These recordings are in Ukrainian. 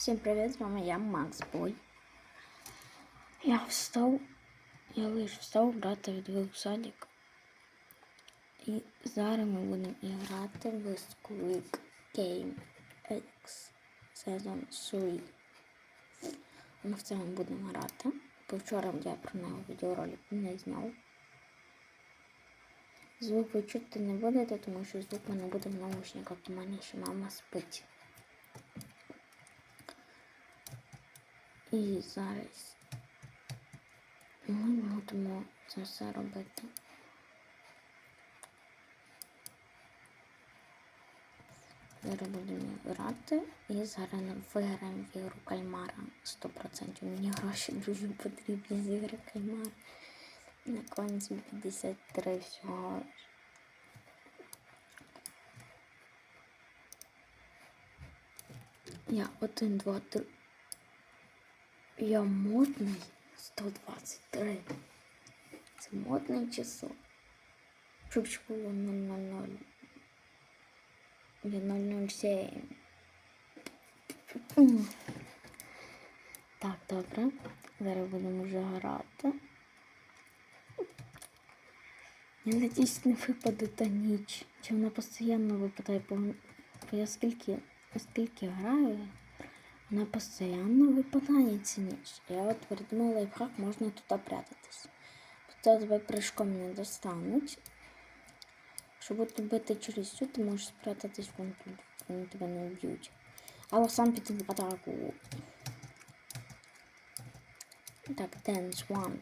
Всім привіт, з вами я Макс Бой. Я встав, я лише встав грати відвів в садик. І зараз ми будемо грати в Squid Game X Season 3. Ми в цьому будемо грати. Бо я про нього відеоролик не зняв. Звук ви чути не будете, тому що звук мене буде в наушниках, у мене ще мама спить. І зараз ми будемо це все робити. Зараз будемо грати і зараз виграємо в ігру кальмара 100%. Мені гроші дуже потрібні з ігри кальмара. На конці 53 всього. Я один, два, три. Я модний 123. Це модне число. Щоб було 000. Я 007. Так, добре. Зараз будемо вже грати. Я надіюсь, не випаде та ніч. Чи вона постійно випадає, бо я скільки, оскільки граю, вона постійно випадає ця ніч. Я от придумала лайфхак, можна туда прятатись. Потом тебе прыжком не достануть. Щоб бити через цю, ти можеш спрятатись вон тут, вони тебе не вб'ють. Або сам піти в атаку. Так, dance one.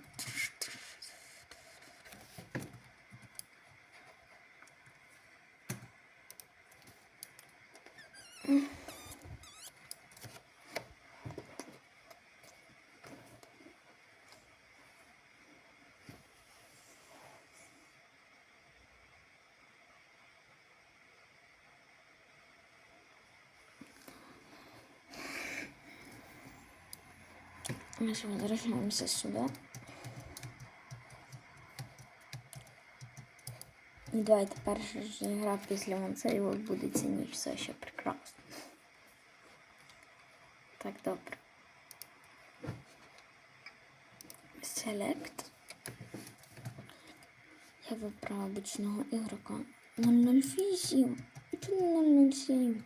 Мы же возвращаемся сюда. І давайте перша ж гра після Монцеєва буде ніч, все ще прекрасно. Так, добре. Select. Я вибрав обичного ігрока. 008. І чому 007?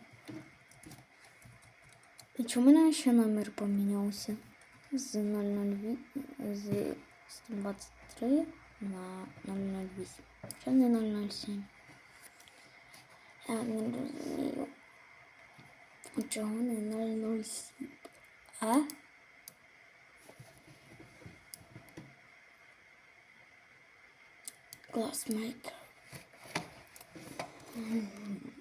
І чому мене ще номер помінявся? З 008 з 123 на 008. Що не 007? Я не розумію. Чого не 007? А? Glassmaker. Сколько?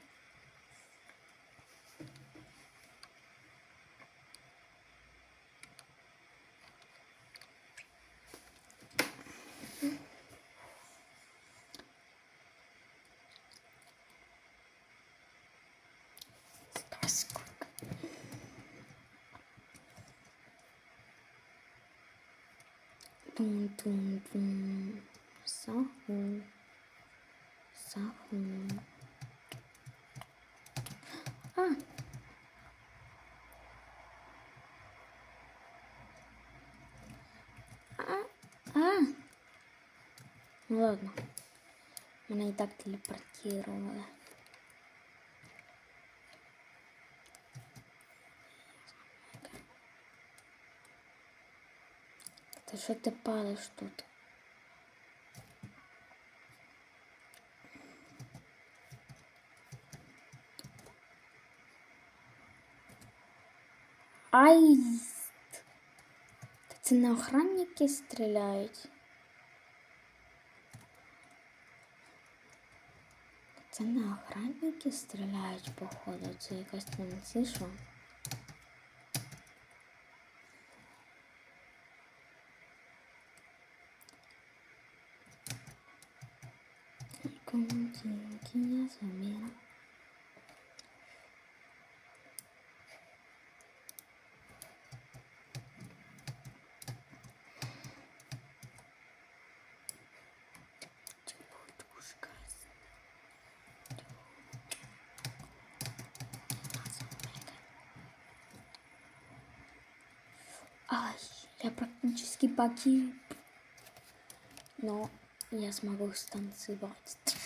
Тум-тум-тум. Саху. Саху. А. А. А. Ну ладно. Меня и так телепортировали. Що ти палиш тут? Ай! Це на охранники стріляють. Це на охранники стріляють, походу. Це якась там ці що? Континки я заміна. Ай, я практически погиб. Но я смогу станцевать.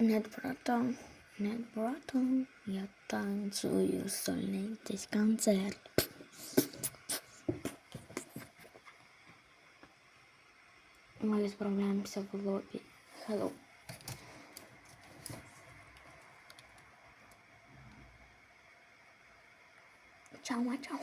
Нет, братан, нет, братан, я танцую сольний десь концерт. Ми відправляємося в лобі. Hello. Чао, чао.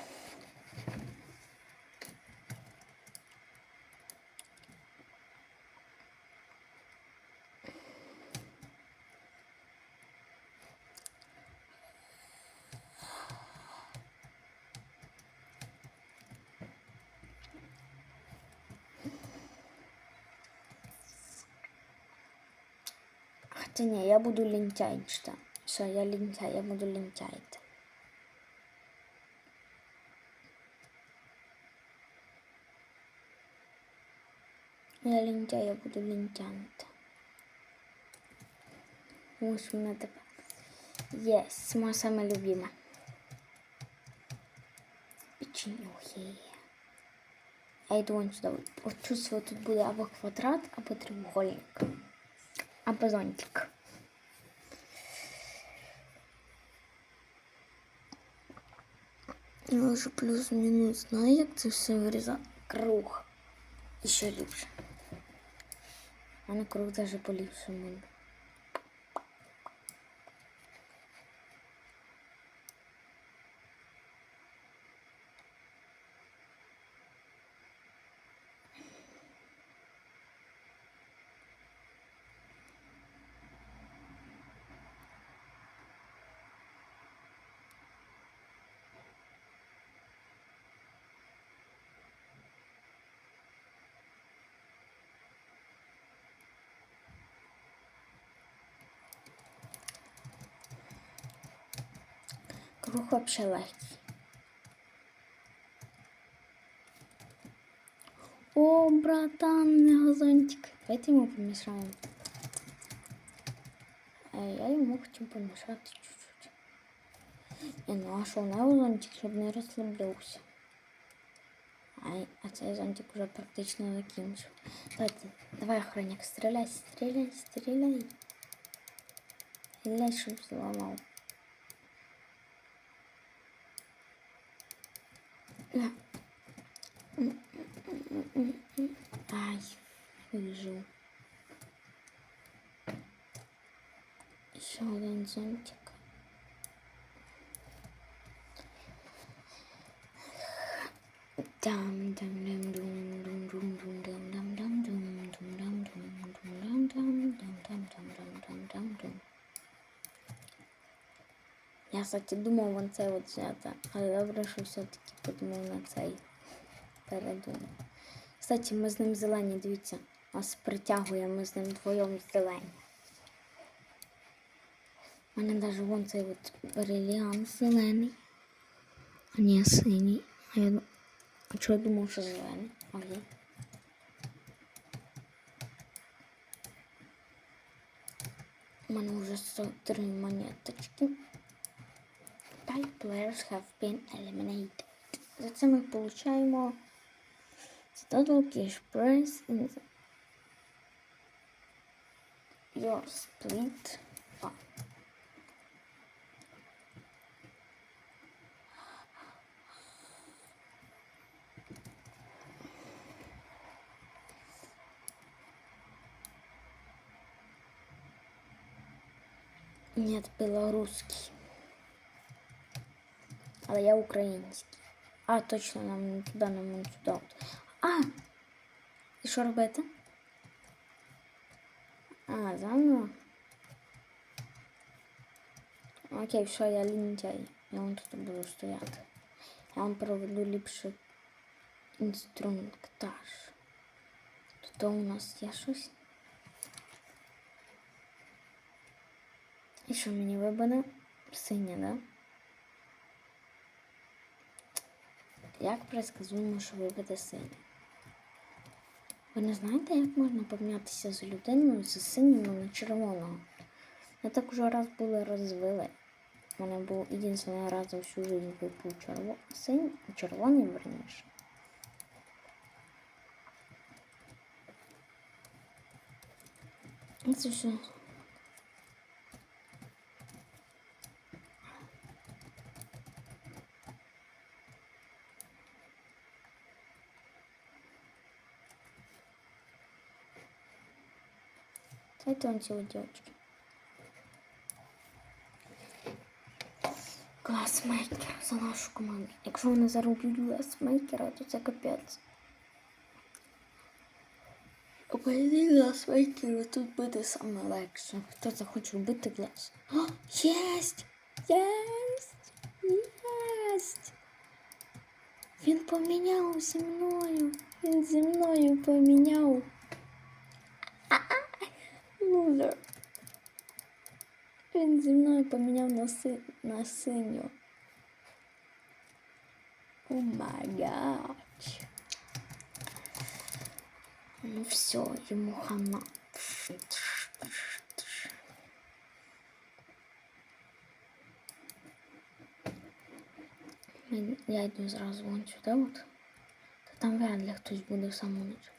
Хотя не, я буду лентяй, что? Что я лентяй, я буду лентяй. Я лентяй, я буду лентянити. Ось мене тепер. Єс, моя саме любима. Печенюхи. Я йду вон сюди. Чувствую, тут буде або квадрат, або треугольник. Або зонтик. Я вже плюс-мінус знаю, як це все вирізати. Круг. І ще ліпше. А на круг даже поліпше мене. Круг вообще легкий. О, братан, у него зонтик. Давайте ему помешаем. А я ему хочу помешать чуть-чуть. Не, ну а що, у нього зонтик, щоб не розслаблявся. Ай, а цей зонтик уже практично закінчив. Давайте, давай, охранник, стріляй, стріляй, стріляй. Стріляй, щоб зламав. Ай, вижу. Еще один зонтик. Там, там, там. Кстати, думав вон це от взяти, але добре, що все-таки подумав на цей передумав. Кстати, ми з ним зелені, дивіться, нас притягує, ми з ним вдвоєм зелені. У мене навіть вон цей от бриллиант зелений. А не синій. А я а чого я думав, що зелений? А він. У мене вже 103 монеточки. Five players have been eliminated. За це ми получаємо total cash prize in the your split. Нет, белорусский. Але я український. А, точно, нам не туди, нам не туди. А! І що робити? А, заново. Окей, все, я лінтяй. Я вон тут буду стояти. Я вам проведу ліпше інструктаж. Тут у нас є щось. І що мені вибере? Синє, да? Як предсказуємо, що випаде синій? Ви не знаєте, як можна помінятися з людиною з синього на червоного? Я так уже раз були розвели. У мене був єдиний раз за всю життя випав черво... синій, червоний верніше. Це все. Дайте он цього дівчатки. Класмейкер за нашу команду. Якщо вони зароблять класмейкера, то це капець. Обойди класмейкера, тут буде саме легше. Хто захоче вбити клас? О, єсть! Єсть! Єсть! Він поміняв зі мною. Він зі мною поміняв. Лузер. Він зі мною поміняв на, си... на синю. О май гад. Ну все, йому хана. Мен- Я йду зразу вон сюди от. Та там вряд ли хтось буде в саму ніч.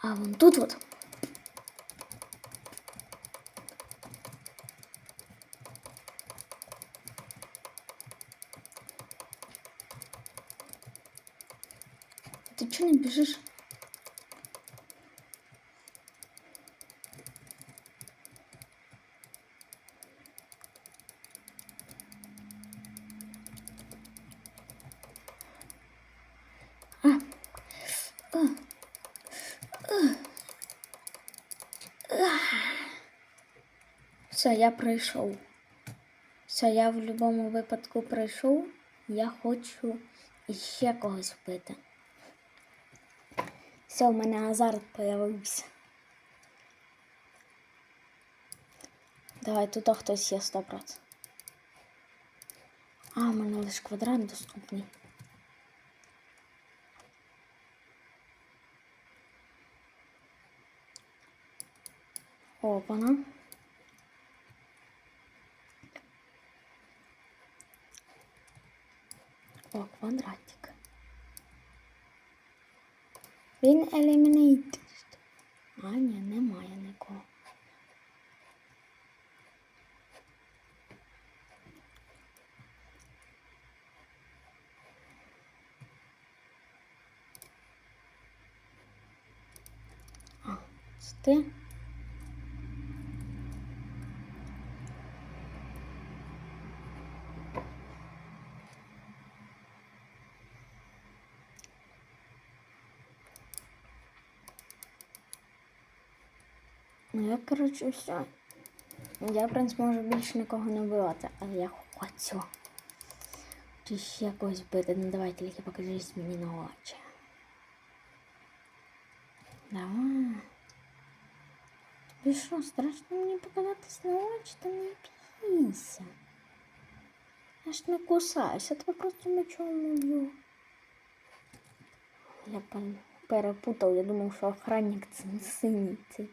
А вон тут от. Чё не бежишь? Все, я пройшов. Все, я в будь-якому випадку пройшов. Я хочу іще когось вбити. Все, в мене азарт появився. Давай, тут хтось є 100%. А, у мене лише квадрат доступний. Опана. О, квадратик. Він елімінейт. А, ні, немає нікого. А, це ти? Я, коротше, все. Я, в принципі, можу більше нікого не вбивати, але я хочу. Чи ще когось вбити? Ну давай тільки покажись мені на очі. Давай. Тобі що, страшно мені показатись на очі, та не бійся. Я ж не кусаюся, я тебе просто мечом уб'ю. Я пер- перепутав, я думав, що охранник це не синій цей.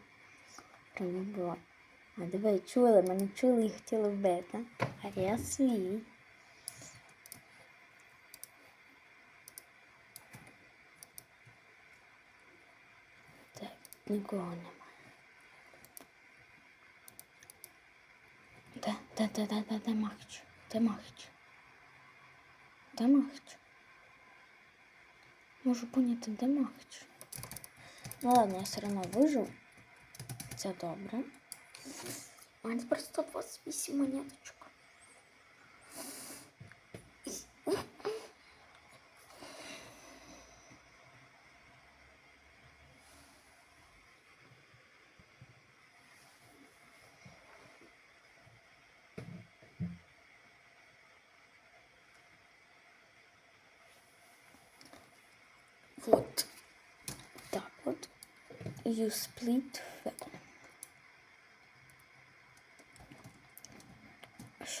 Прямо було. А диви, чули, мене чули і хотіли вбити. А я свій. Так, нікого немає. Де, де, де, де, де, де Махч? Де Махч? Де Махч? Можу поняти, де Махч? Ну ладно, я все одно вижив. Це добре. У мене тепер 128 монеточок. Вот. Так вот. You split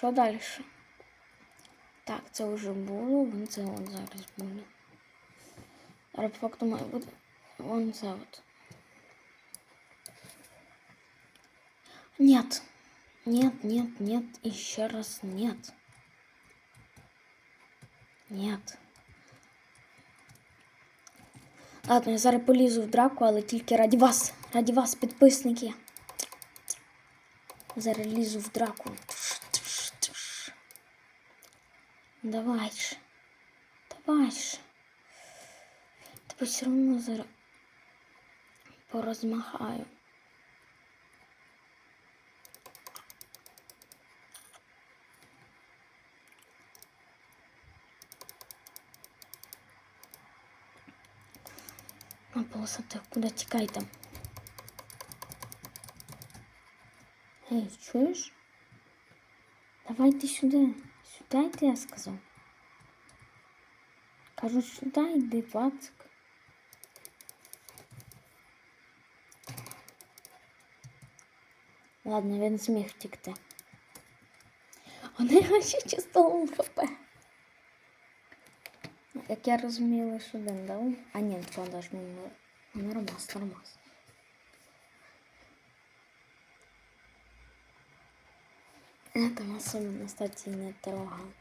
Що далі? Так, це вже було, вон це от зараз буде. Зараз по факту має бути вон це от. Нет. Нет, нет, нет. Еще раз нет. Нет. Ладно, я зараз полізу в драку, але тільки раді вас. Раді вас, підписники. Зараз лізу в драку. Давай ж. Давай ж. Тебе все одно зараз порозмахаю. А полосатих, куди тікайте? Ей, чуєш? Давайте сюди. Сюди йди, я сказав. Кажу, сюди йди, пацик. Ладно, він зміг втікти. Вони ще чисто ХП. Як я розумію, лише один дав. А ні, продаж не нормас, нормас. Я там особенно, кстати, не трогал.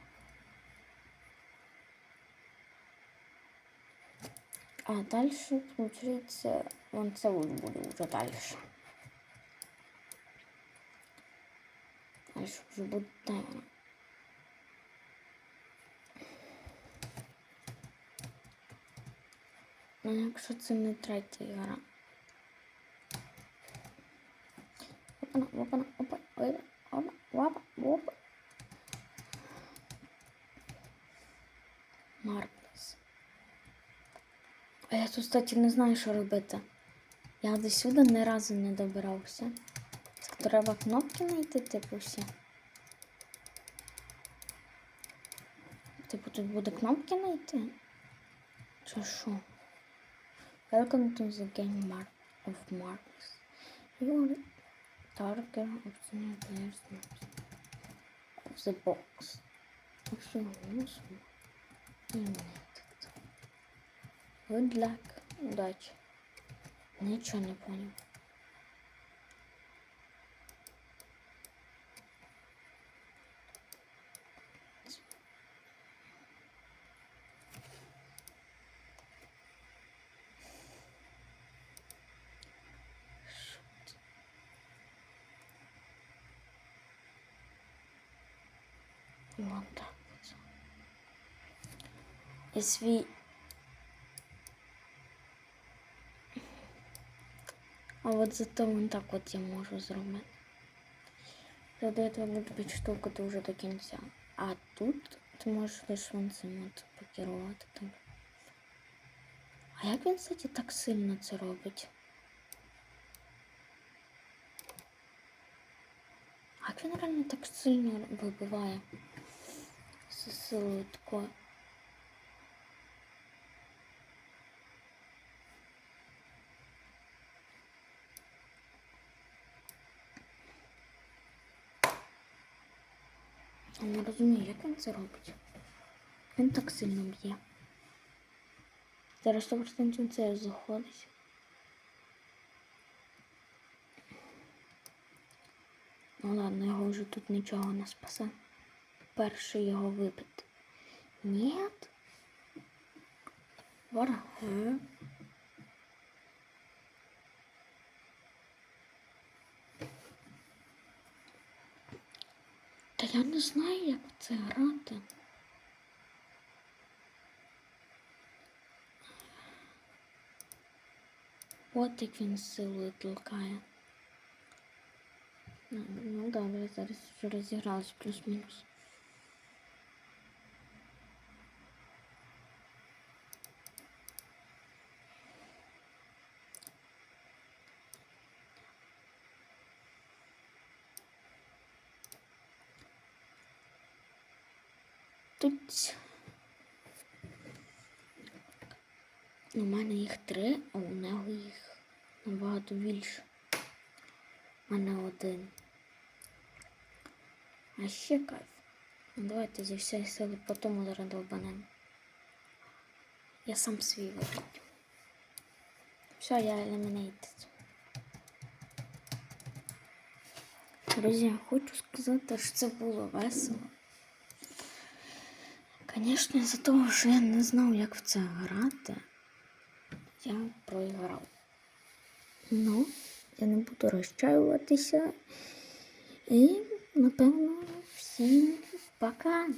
А дальше, получается, вон целую буду уже дальше. Дальше уже будет, наверное. Ну, якщо це не третя гра. Опана, опана, опа, опа, опа, опа, опа. Марпес. А я тут, кстати, не знаю, що робити. Я до сюди ні разу не добирався. Треба кнопки знайти, типу, всі. Типу, тут буде кнопки знайти? Чи що? Welcome to the game Mar of Mars. You are target of the player's maps of the box. Actually, awesome. Eliminated. Good luck. Удачи. Ничего не понял. Вот. І. А от зато вон так от я можу зробити. До этого буду підштовхувати вже до кінця. А тут ти можеш лише вон цим от покерувати там. А як він, кстати, так сильно це робить? А як він реально так сильно вибиває? Силою такою. Я не розумію, як він це робить. Він так сильно б'є. Зараз 100% це заходить. Ну ладно, його вже тут нічого не спасе. Перший його вибити. Ні. Вороги. Та я не знаю, як це грати. От як він силою толкає. Ну, ну добре, зараз вже розігралось плюс-мінус. Тут у мене їх три, а у нього їх набагато більше. У мене один. А ще кайф. Ну, давайте зі всієї сили потім зараз долбанем. Я сам свій вибрав. Все, я eliminated. Друзі, я хочу сказати, що це було весело. Звісно, із-за того, що я не знав, як в це грати, я проіграв. Ну, я не буду розчаюватися. І, напевно, всім пока.